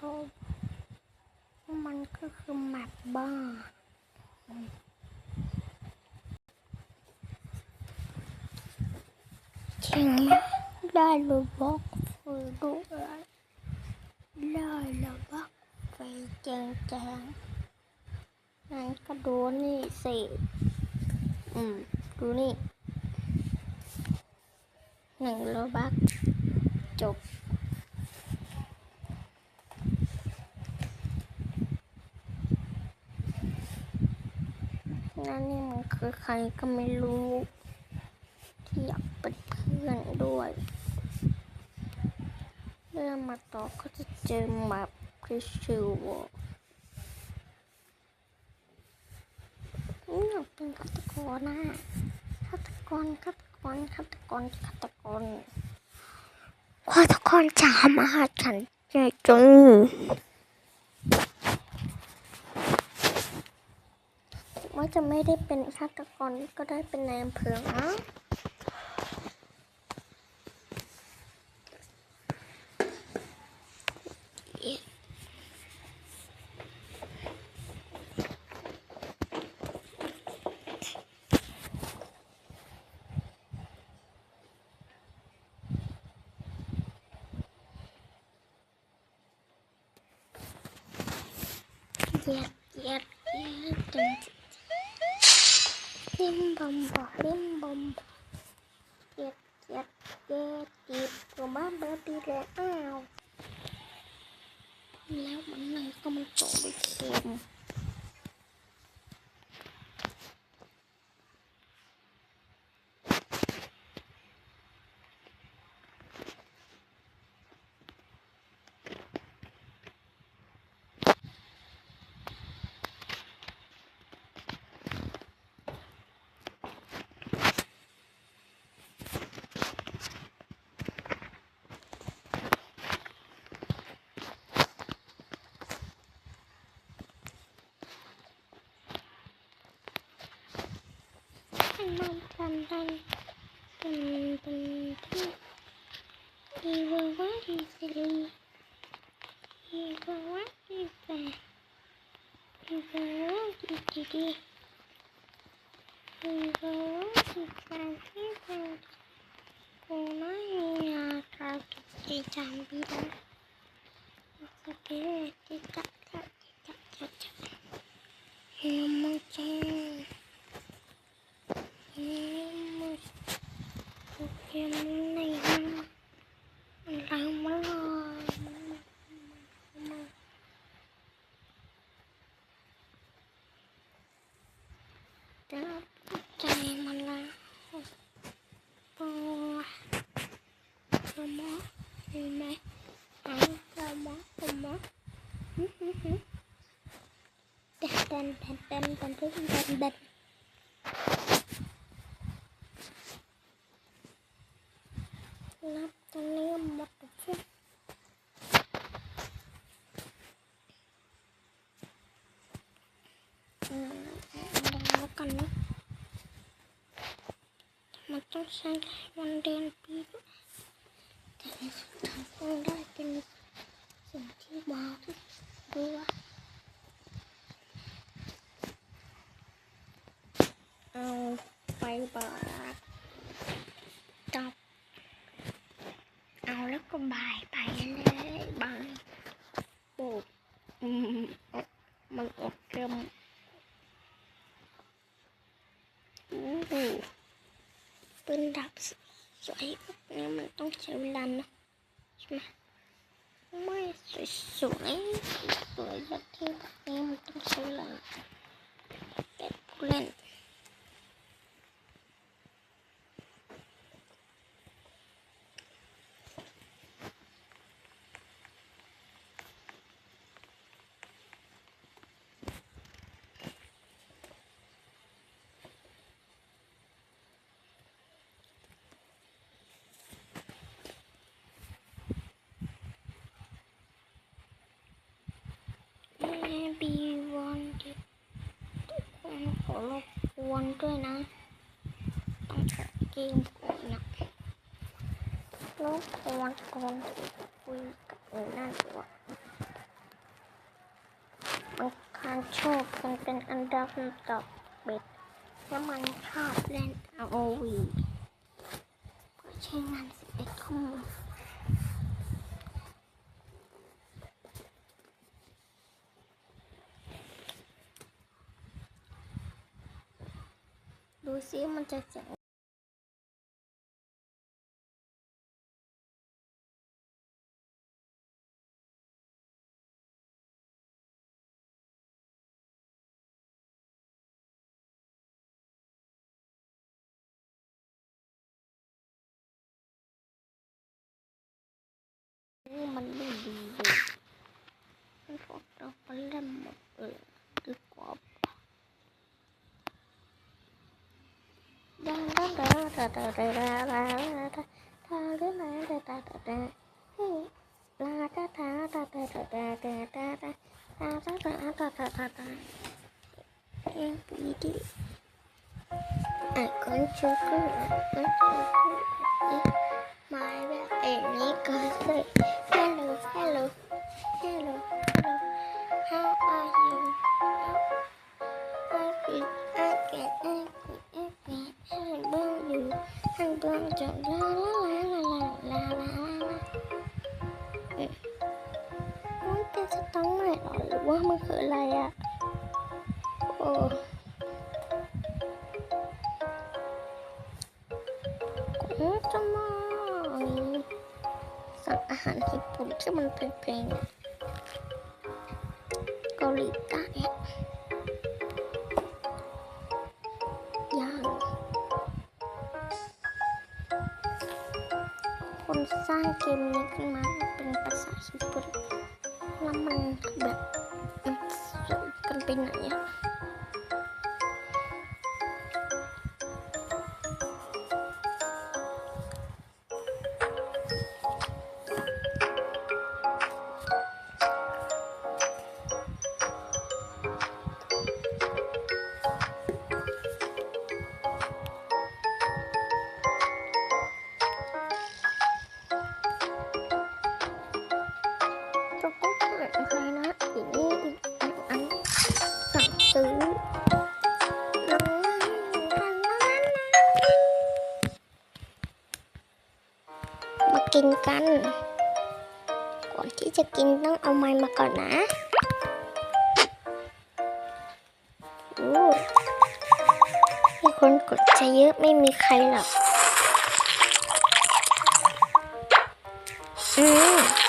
ก็มันก็คือแมปบ้าจริงไหมได้รูบอกฟรีด้วยได้รูบอกฟรีแจงแจงงั้นก็ดูนี่สิอืม ดูนี่หนึ่งโลบักจบ นั่นนี่มันคือใครก็ไม่รู้ ที่อยากเป็นเพื่อนด้วย เรื่องมาต่อก็จะเจอแบบที่ชื่อว่าอยากเป็นฆาตกรนะฆาตกรฆาตกรฆาตกรฆาตกรฆาตกรจะมาหาฉันเจอจง ว่าจะไม่ได้เป็นฆาตกรก็ได้เป็นนายอำเภอนะเหยียดเหยียดเหยียดจน ลิมบอมบอลิมบอมบอเหยียดเหยียดเหยียดจีบตัวบ้าเบอร์ดีแล้วอ้าวแล้วมันเลยก็มาตกไปเค็ม มันทันทันเป็นเป็นที่อีเวอร์ว่าอีสิลีอีเวอร์ว่าอีแฝดอีเวอร์ ว่าอีดีดีอีเวอร์ ben ben ben ben ben ben ben Lắp cho nó một chút Mm. มันนะ มันต้องใช้วันเดือนปีแต่ในสุดท้ายต้องได้เป็นสิ่งที่ว้าวที่ดูว่าไปบาดจับ เอาแล้วก็บายไปเลยบายโบกอืมเอามันออกเริ่มอู้หูปืนดับ สวยแบบนี้มันต้องใช้เวลานะใช่ไหมไม่สวยสวยสวยแบบที่แบบนี้มันต้องใช้เวลาแต่ผู้เล่น Maybe one ทุกคนขอรบกวนด้วยนะต้องขอเกมก่อนนะรบกวนก่อนที่คุยกับหนูนั่นดีกว่าบางครั้งชอบกันเป็นอันดับต่อเบ็ดแล้วมันชอบเล่น ROV เพื่อใช้งาน11ข้อมูลดูซิมันจะเสียงนี่มันไม่ดีเลยมันพวกเราไปเล่ Lucy mencacat. mending di. Foto pelan mobil. Hello, hello, hello, hello. How are you? จบลาลาลาลาลาลามันเป็นสตองไหนหรอหรือว่ามันคืออะไรอะโอ้จะมาสั่งอาหารญี่ปุ่นที่มันแพงๆเกาหลีใต้ unsah game kemarin pengen hibur namun mbak. Perbinanya กินกัน ก่อนที่จะกินต้องเอาไม้มาก่อนนะมีคนกดใจเยอะไม่มีใครหรอก อืม